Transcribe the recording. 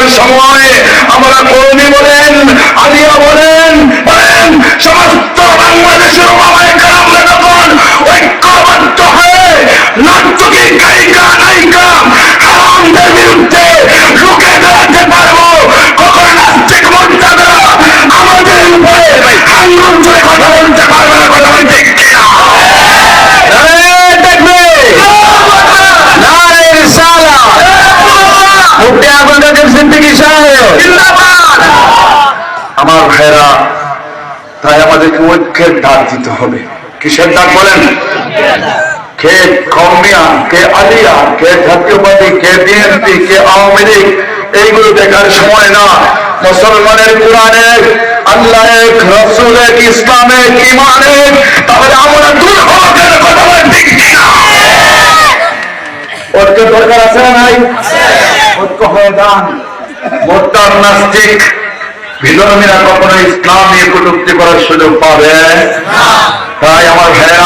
দেখার সময় আমরা কর্মী বলেন আলিয়া বলেন সমস্ত বাংলাদেশের ঐক্যবদ্ধ হয়ে নাট্যকে গায়িকা আমার ভাইরা তাই আমাদেরকে ঐক্যের ডাক দিতে হবে। কিসের ডাক বলেন? কে কমিয়া কে আলিয়া কে জাতীয়বাদী কে বিএনপি কে আওয়ামী লীগ এইগুলো দেখার সময় না। মুসলমানের কোরআনে আল্লাহ এক রসুল এক ইসলাম এক ইমান এক। তাহলে আমরা দূর হওয়ার কথা বলেন ঠিক কিনা? ঐক্য দরকার আছে না নাই? ঐক্য হয়ে যান মোদ্দার নাস্তিক বিধর্মীরা কখনো ইসলাম নিয়ে কটুক্তি করার সুযোগ পাবে? তাই আমার যারা